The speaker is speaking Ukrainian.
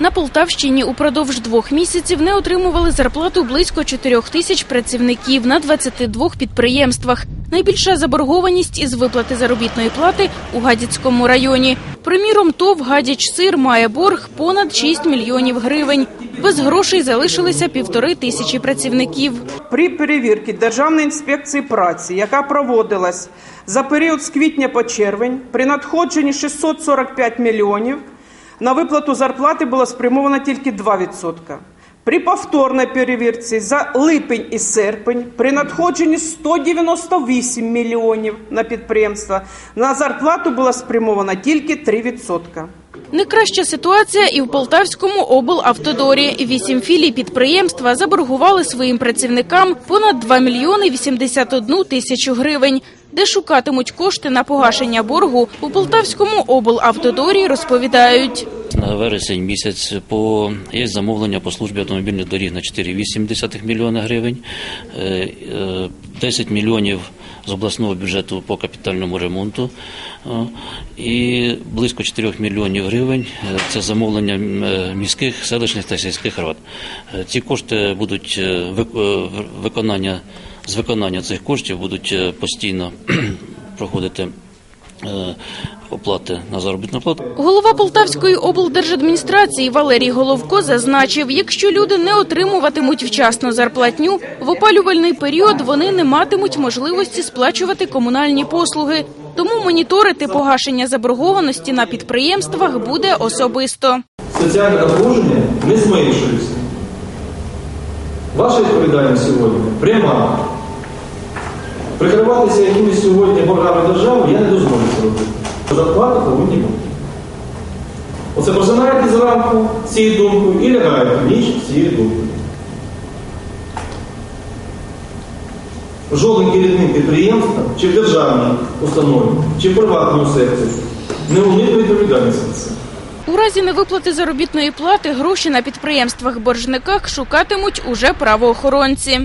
На Полтавщині упродовж двох місяців не отримували зарплату близько 4 тисяч працівників на 22 підприємствах. Найбільша заборгованість із виплати заробітної плати у Гадяцькому районі. Приміром, ТОВ «Гадяч Сир» має борг понад 6 мільйонів гривень. Без грошей залишилися півтори тисячі працівників. При перевірці Державної інспекції праці, яка проводилась за період з квітня по червень, при надходженні 645 мільйонів на виплату зарплати було спрямовано тільки 2%. При повторній перевірці за липень і серпень при надходженні 198 мільйонів на підприємства на зарплату було спрямовано тільки 3%. Не ситуація і в Полтавському облавтодорі. Вісім філій підприємства заборгували своїм працівникам понад 2 мільйони 81 тисячу гривень. Де шукатимуть кошти на погашення боргу у Полтавському облавтодорі розповідають. На вересень місяць по є замовлення по службі автомобільних доріг на 4,8 мільйона гривень, Е, е, 10 мільйонів з обласного бюджету по капітальному ремонту е, і близько 4 мільйонів гривень е, це замовлення е, міських, селищних та сільських рад. Е, Ці кошти будуть е, е, виконання з виконання цих коштів будуть е, постійно проходити е, оплати на заробітну плату. Голова Полтавської облдержадміністрації Валерій Головко зазначив, якщо люди не отримуватимуть вчасно зарплатню, в опалювальний період вони не матимуть можливості сплачувати комунальні послуги. Тому моніторити погашення заборгованості на підприємствах буде особисто. соціальне не зменшується. Ваша відповідальність сьогодні пряма. Прикриватися якимись сьогодні боргами держави я не дозволю це робити. Зарплати повинні бути. Оце просинаєте зранку цією думкою і лягаєте ніч цією думкою. Жоден керівник підприємства, чи в державній установі, чи в приватному секторі не уникне відповідальності за це. У разі невиплати заробітної плати гроші на підприємствах боржниках шукатимуть уже правоохоронці.